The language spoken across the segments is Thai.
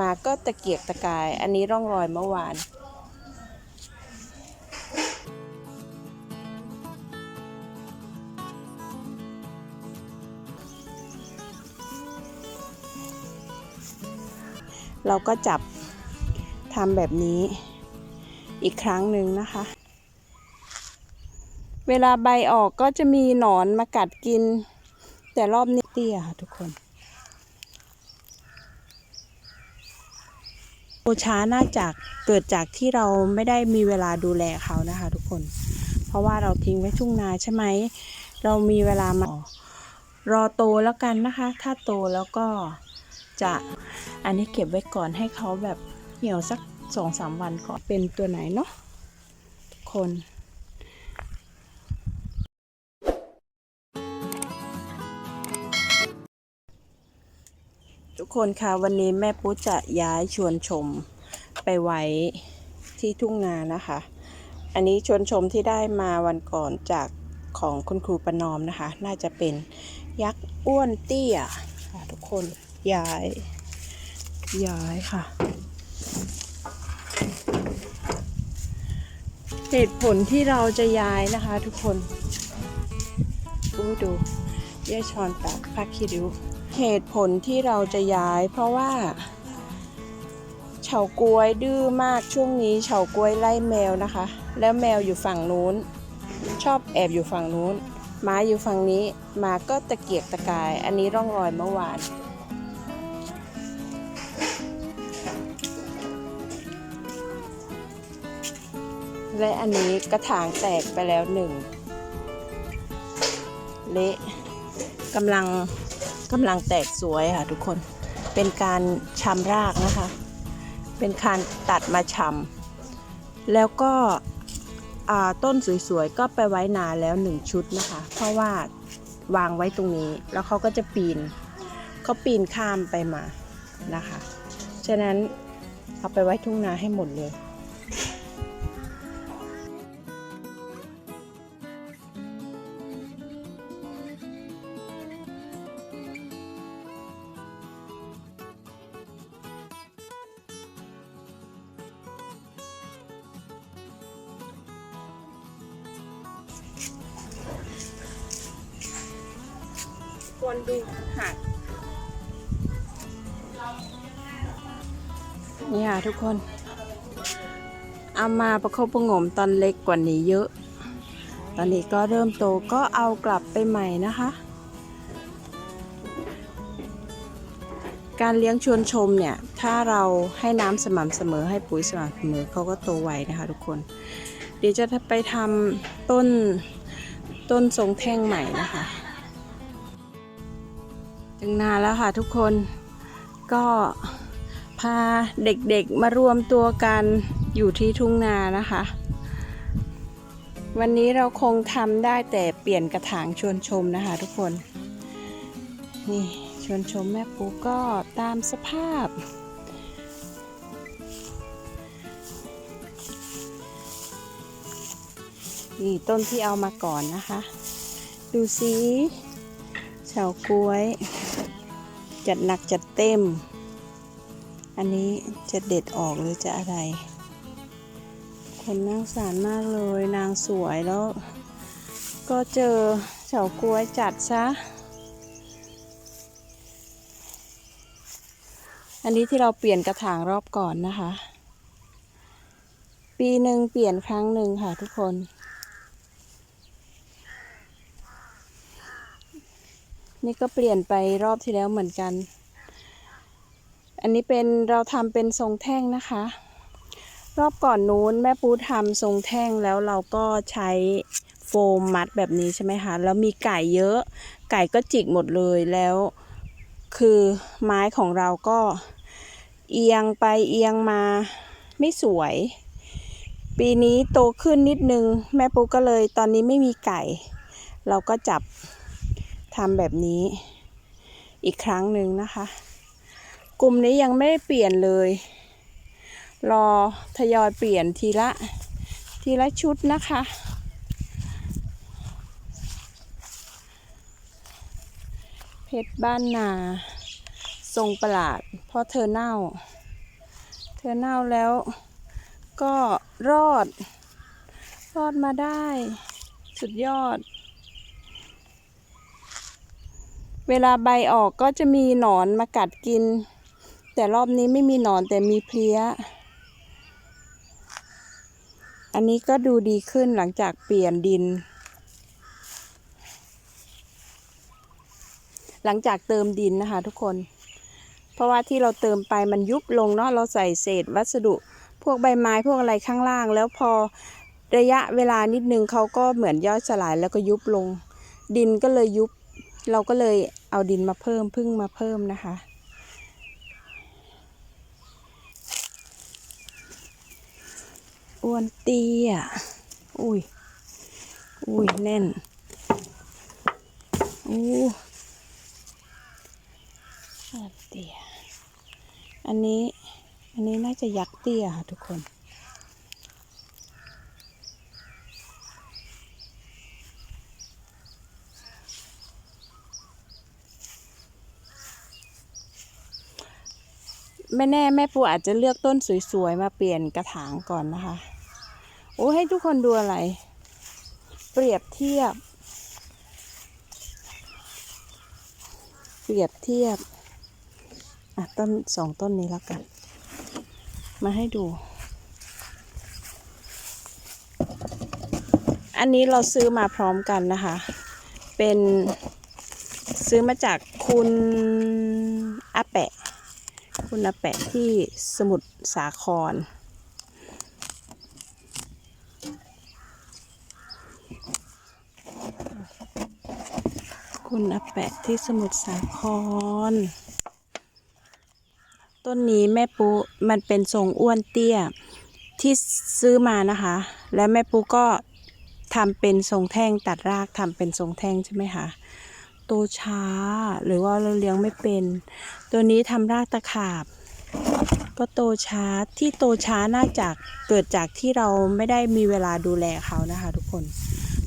มาก็ตะเกียกตะกาย อันนี้ร่องรอยเมื่อวานเราก็จับทำแบบนี้อีกครั้งหนึ่งนะคะ เวลาใบออกก็จะมีหนอนมากัดกิน แต่รอบนี้เตี้ยค่ะทุกคน โอช้าน่าจากเกิดจากที่เราไม่ได้มีเวลาดูแลเขานะคะ ทุกคน เพราะว่าเราทิ้งไว้ทุ่งนาใช่ไหม เรามีเวลามารอโตแล้วกันนะคะ ถ้าโตแล้วก็จะอันนี้เก็บไว้ก่อนให้เขาแบบเหี่ยวสักสองสามวันก่อนเป็นตัวไหนเนาะทุกคน ทุกคนคะวันนี้แม่ปุ๊จะย้ายชวนชมไปไว้ที่ทุ่งนานะคะ อันนี้ชวนชมที่ได้มาวันก่อนจากของคุณครูประนอมนะคะ น่าจะเป็นยักษ์อ้วนเตี้ยค่ะทุกคนย้ายย้ายค่ะ เหตุผลที่เราจะย้ายนะคะทุกคนดูดูเย่ชอนปากพักคิริว เหตุผลที่เราจะย้ายเพราะว่าเฉาก้วยดื้อมากช่วงนี้เฉาก้วยไล่แมวนะคะ แล้วแมวอยู่ฝั่งนู้น ชอบแอบอยู่ฝั่งนู้นหมาอยู่ฝั่งนี้หมาก็ตะเกียกตะกาย อันนี้ร่องรอยเมื่อวาน และอันนี้กระถางแตกไปแล้วหนึ่ง เละกำลัง กำลังแตกสวยค่ะทุกคน เป็นการชำรากนะคะ เป็นการตัดมาชำแล้วก็ต้นสวยๆ ก็ไปไว้นานแล้วหนึ่งชุดนะคะ เพราะว่าวางไว้ตรงนี้ แล้วเขาก็จะปีนเขาปีนข้ามไปมานะคะ ฉะนั้นเอาไปไว้ทุ่งนาให้หมดเลย นี่ค่ะทุกคน เอามาประคบประงมตอนเล็กกว่านี้เยอะ ตอนนี้ก็เริ่มโตก็เอากลับไปใหม่นะคะ การเลี้ยงชวนชมเนี่ย ถ้าเราให้น้ำสม่ำเสมอให้ปุ๋ยสม่ำเสมอเขาก็โตไวนะคะทุกคน เดี๋ยวจะไปทำต้นต้นทรงแท่งใหม่นะคะ ถึงนานแล้วค่ะทุกคนก็ พาเด็กๆมารวมตัวกันอยู่ที่ทุ่งนานะคะ วันนี้เราคงทำได้แต่เปลี่ยนกระถางชวนชมนะคะทุกคน นี่ชวนชมแม่ปูก็ตามสภาพ นี่ต้นที่เอามาก่อนนะคะ ดูสิเฉาก้วย จัดหนักจัดเต็ม อันนี้จะเด็ดออกหรือจะอะไร คนน่าสารมากเลยนางสวยแล้ว ก็เจอเฉาก้วยจัดซะ อันนี้ที่เราเปลี่ยนกระถางรอบก่อนนะคะ ปีหนึ่งเปลี่ยนครั้งหนึ่งค่ะทุกคนนี่ก็เปลี่ยนไปรอบที่แล้วเหมือนกัน อันนี้เป็นเราทำเป็นทรงแท่งนะคะ รอบก่อนนู้นแม่ปูทำทรงแท่งแล้วเราก็ใช้โฟมมัดแบบนี้ใช่ไหมคะ แล้วมีไก่เยอะ ไก่ก็จิกหมดเลยแล้ว คือไม้ของเราก็เอียงไปเอียงมาไม่สวย ปีนี้โตขึ้นนิดนึง แม่ปูก็เลยตอนนี้ไม่มีไก่ เราก็จับทำแบบนี้อีกครั้งหนึ่งนะคะ กลุ่มนี้ยังไม่ได้เปลี่ยนเลย รอทยอยเปลี่ยนทีละ ทีละชุดนะคะ เพชรบ้านนา ทรงประหลาด เพ่อเธอเน่าอเน่าแล้วก็รอด รอดมาได้ สุดยอด เวลาใบออกก็จะมีหนอนมากัดกิน แต่รอบนี้ไม่มีหนอนแต่มีเพลี้ย อันนี้ก็ดูดีขึ้นหลังจากเปลี่ยนดิน หลังจากเติมดินนะคะทุกคน เพราะว่าที่เราเติมไปมันยุบลงเนาะเราใส่เศษวัสดุ พวกใบไม้พวกอะไรข้างล่าง แล้วพอระยะเวลานิดนึงเขาก็เหมือนย่อยสลายแล้วก็ยุบลง ดินก็เลยยุบ เราก็เลยเอาดินมาเพิ่มพึ่งมาเพิ่มนะคะ อ้วนเตี้ย อุ้ย อุ้ยแน่น อู้อ้วนเตี้ย อันนี้ อันนี้น่าจะยักษ์เตี้ยค่ะทุกคนไม่แน่แม่ปูอาจจะเลือกต้นสวยๆ มาเปลี่ยนกระถางก่อนนะคะ โอ้ให้ทุกคนดูอะไร เปรียบเทียบ เปรียบเทียบ อะ ต้นสองต้นนี้แล้วกัน มาให้ดู อันนี้เราซื้อมาพร้อมกันนะคะ เป็นซื้อมาจากคุณอาแปะ คุณอาแปะที่สมุทรสาคร คุณอาแปะที่สมุทรสาคร ต้นนี้แม่ปูมันเป็นทรงอ้วนเตี้ยที่ซื้อมานะคะ และแม่ปูก็ทำเป็นทรงแท่งตัดรากทำเป็นทรงแท่งใช่ไหมคะโตช้าหรือว่าเราเลี้ยงไม่เป็น ตัวนี้ทำรากตะขาบ ก็โตช้าที่โตช้าน่าจะเกิดจากที่เราไม่ได้มีเวลาดูแลเขานะคะ ทุกคน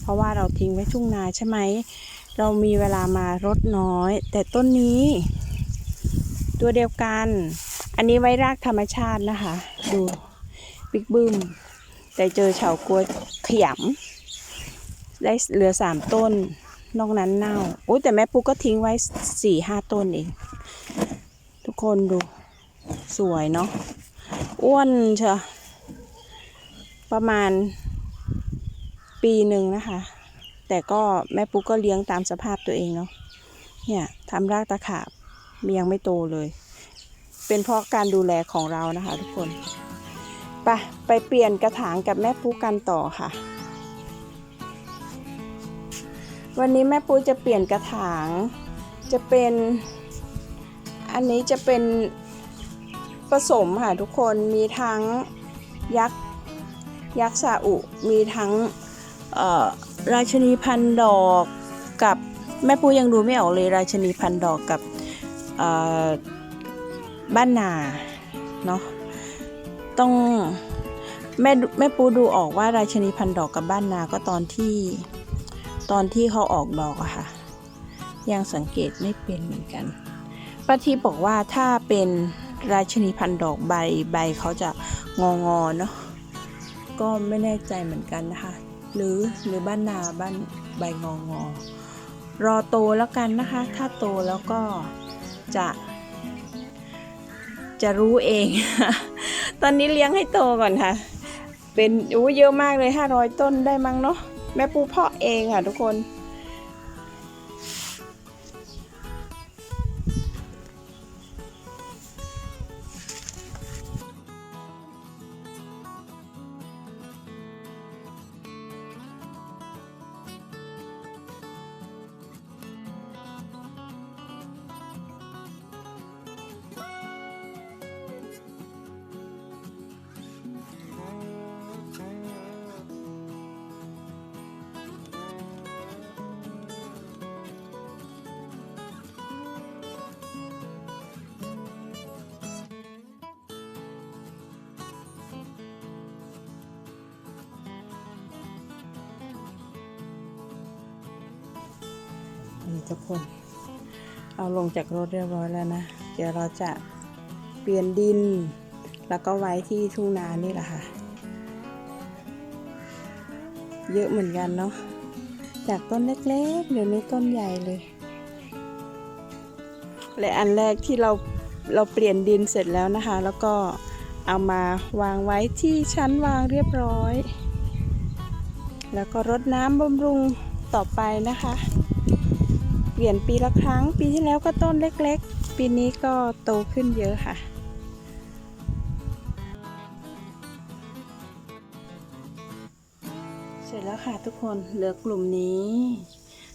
เพราะว่าเราทิ้งไว้ทุ่งนาใช่ไหม เรามีเวลามารดน้อย แต่ต้นนี้ ตัวเดียวกัน อันนี้ไว้รากธรรมชาตินะคะ ดูบิ๊กบึ้ม แต่เจอเฉากัวขยำได้เหลือสามต้น นอกนั้นเน่าโอ้แต่แม่ปุ๊กก็ทิ้งไว้สี่ห้าต้นเอง ทุกคนดู สวยเนาะอ้วนเชอะประมาณปีหนึ่งนะคะ แต่ก็แม่ปุ๊กก็เลี้ยงตามสภาพตัวเองเนาะเนี่ยทำรากตะขาบยังไม่โตเลย เป็นเพราะการดูแลของเรานะคะ ทุกคนไปไปเปลี่ยนกระถางกับแม่ปุ๊กกันต่อค่ะ วันนี้แม่ปุ๊กจะเปลี่ยนกระถางจะเป็นอันนี้จะเป็นผสมค่ะทุกคนมีทั้งยักษ์ยักษ์ซาอุ มีทั้งเอ่อ ราชนีพันดอกกับแม่ปูยังดูไม่ออกเลยราชนีพันดอกกับบ้านนาเนาะต้องแม่แม่ปูดูออกว่าราชนีพันดอกกับบ้านนาก็ตอนที่ตอนที่เขาออกดอกอะค่ะ ยังสังเกตไม่เป็นเหมือนกันป้าทีบอกว่าถ้าเป็นราชนีพันดอกใบใบเขาจะงองอเนาะก็ไม่แน่ใจเหมือนกันนะคะ หรือหรือบ้านนาบ้านใบงองอรอโตแล้วกันนะคะ ถ้าโตแล้วก็จะ จะรู้เอง ตอนนี้เลี้ยงให้โตก่อนค่ะ เป็นอู้เยอะมากเลย 500 ต้นได้มั้งเนาะแม่ปูเพาะเองค่ะทุกคน นี่ทุกคน เอาลงจากรถเรียบร้อยแล้วนะ เดี๋ยวเราจะเปลี่ยนดิน แล้วก็ไว้ที่ทุ่งนานี่แหละค่ะ เยอะเหมือนกันเนาะ จากต้นเล็กๆ เดี๋ยวนี้ต้นใหญ่เลย และอันแรกที่เราเราเปลี่ยนดินเสร็จแล้วนะคะ แล้วก็เอามาวางไว้ที่ชั้นวางเรียบร้อย แล้วก็รดน้ำบำรุงต่อไปนะคะ เปลี่ยนปีละครั้ง ปีที่แล้วก็ต้นเล็กๆ ปีนี้ก็โตขึ้นเยอะค่ะ เสร็จแล้วค่ะทุกคนเหลือกลุ่มนี้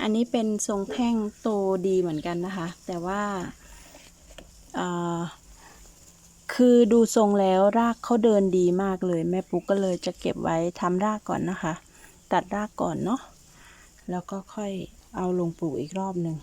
อันนี้เป็นทรงแท่งโตดีเหมือนกันนะคะ แต่ว่าคือดูทรงแล้วรากเขาเดินดีมากเลย แม่ปุ๊กก็เลยจะเก็บไว้ทำรากก่อนนะคะ ตัดรากก่อนเนาะแล้วก็ค่อย เอาลงปลูกอีกรอบหนึ่ง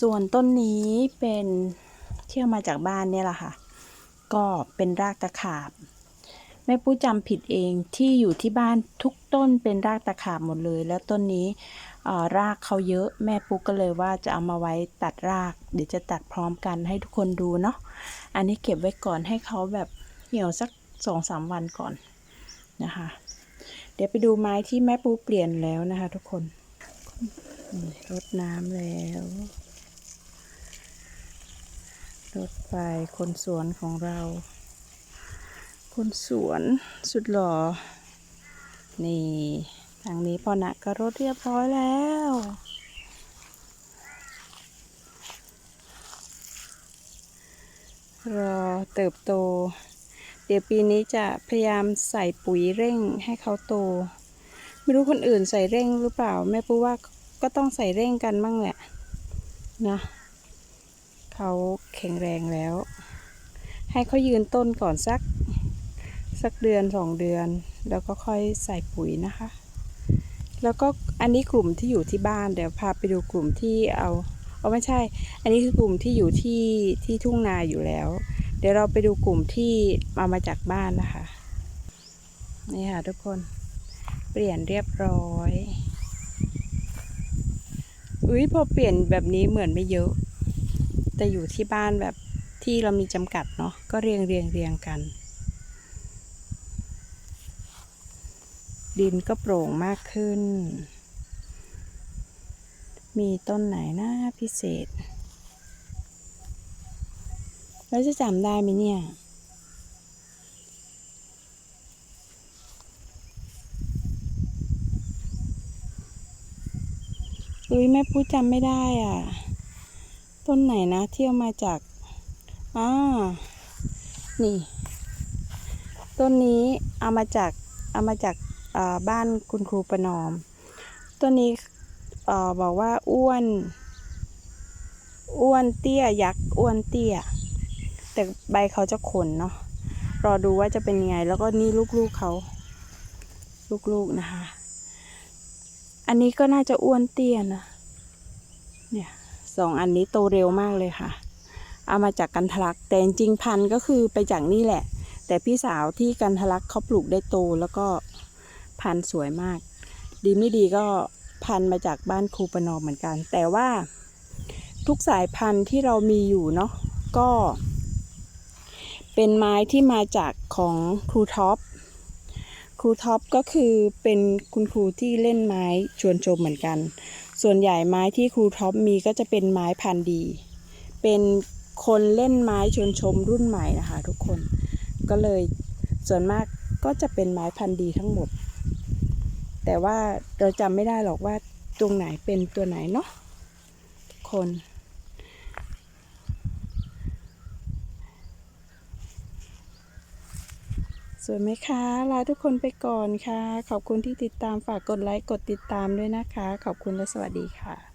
ส่วนต้นนี้เป็นเที่ยวมาจากบ้านเนี่ยแหละค่ะ ก็เป็นรากตะขาบแม่ปุ้จำผิดเองที่อยู่ที่บ้านทุกต้นเป็นรากตะขาบหมดเลย แล้วต้นนี้อ่อรากเขาเยอะแม่ปุ๊กก็เลยว่าจะเอามาไว้ตัดราก เดี๋ยวจะตัดพร้อมกันให้ทุกคนดูเนาะอันนี้เก็บไว้ก่อนให้เขาแบบเหี่ยวสักสองสามวันก่อนนะคะ เดี๋ยวไปดูไม้ที่แม่ปูเปลี่ยนแล้วนะคะทุกคน รดน้ำแล้วรดไปคนสวนของเรา คนสวนสุดหล่อ นี่ทางนี้พอนะก็รดเรียบร้อยแล้วรอเติบโต เดี๋ยวปีนี้จะพยายามใส่ปุ๋ยเร่งให้เขาโต ไม่รู้คนอื่นใส่เร่งหรือเปล่า แม่ปูว่า ก็ต้องใส่เร่งกันบ้างแหละนะเขาแข็งแรงแล้ว ให้เขายืนต้นก่อนสัก สักเดือนสองเดือน แล้วก็ค่อยใส่ปุ๋ยนะคะ แล้วก็อันนี้กลุ่มที่อยู่ที่บ้านเดี๋ยวพาไปดูกลุ่มที่เอาเอาไม่ใช่ อันนี้คือกลุ่มที่อยู่ที่ที่ทุ่งนาอยู่แล้ว เดี๋ยวเราไปดูกลุ่มที่เอามาจากบ้านนะคะ นี่ค่ะทุกคน เปลี่ยนเรียบร้อย อุ้ยพอเปลี่ยนแบบนี้เหมือนไม่เยอะ แต่อยู่ที่บ้านแบบที่เรามีจำกัดเนาะก็เรียงเรียงเรียงกัน ดินก็โปร่งมากขึ้น มีต้นไหนนะพิเศษ แล้วจะจำได้ไหมเนี่ย อุ้ยแม่พูดจำไม่ได้อะ ต้นไหนนะเที่ยวมาจากอ่านี่ ต้นนี้เอามาจากเอามาจากบ้านคุณครูประนอม ต้นนี้บอกว่าอ้วนอ้วนเตี้ยยักษ์อ้วนเตี้ย แต่ใบเขาจะขนเนาะรอดูว่าจะเป็นยังไง แล้วก็นี่ลูกๆเขา ลูกๆนะคะ อันนี้ก็น่าจะอ้วนเตี้ยนะเนี่ยสองอันนี้โตเร็วมากเลยค่ะ เอามาจากกันทลักแต่จริงพันธุ์ก็คือไปจากนี่แหละ แต่พี่สาวที่กันทลักเขาปลูกได้โตแล้วก็พันธุ์สวยมาก ดีไม่ดีก็พันธุ์มาจากบ้านครูประนอมเหมือนกัน แต่ว่าทุกสายพันธุ์ที่เรามีอยู่เนาะก็ เป็นไม้ที่มาจากของครูท็อป รูท็อปก็คือเป็นคุณครูที่เล่นไม้ชวนชมเหมือนกัน ส่วนใหญ่ไม้ที่ครูท็อปมีก็จะเป็นไม้พันธุ์ดี เป็นคนเล่นไม้ชวนชมรุ่นใหม่นะคะ ทุกคน ก็เลยส่วนมากก็จะเป็นไม้พันธุ์ดีทั้งหมด แต่ว่าเราจำไม่ได้หรอกว่าตรงไหนเป็นตัวไหนเนาะทุกคน สวยไหมคะลาทุกคนไปก่อนค่ะ ขอบคุณที่ติดตามฝากกดไลค์กดติดตามด้วยนะคะ ขอบคุณและสวัสดีค่ะ